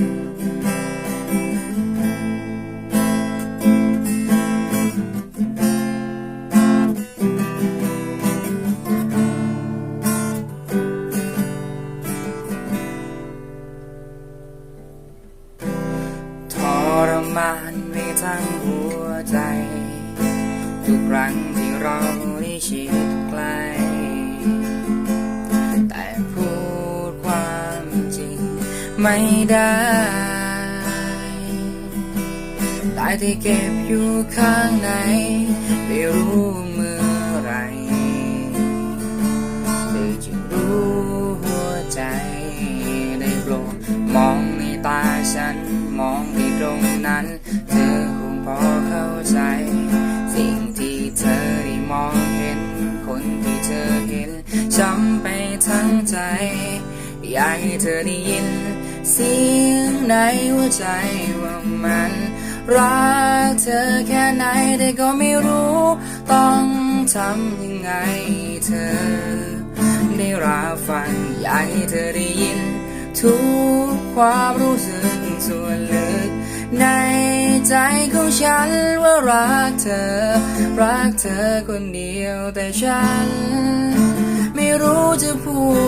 ทรมานไปทั้งหัวใจ ทุกครั้งที่เราได้ชิดใกล้ ไม่ได้ได้ที่เก็บอยู่ข้างในไม่รู้เมื่อไรเธอจะรู้หัวใจได้โปรดมองในตาฉัน มองที่ตรงนั้น เธอคงพอเข้าใจ สิ่งที่เธอได้มองเห็น คนที่เธอเห็นช้ำไปทั้งใจอยากให้เธอได้ยิน เสียงในหัวใจว่ามัน รักเธอแค่ไหนแต่ก็ไม่รู้ ต้องทำยังไงเธอ ได้รับฟังอยากให้เธอได้ยิน ทุกความรู้สึกส่วนลึก ในใจของฉันว่ารักเธอ รักเธอคนเดียวแต่ฉัน ไม่รู้จะพูด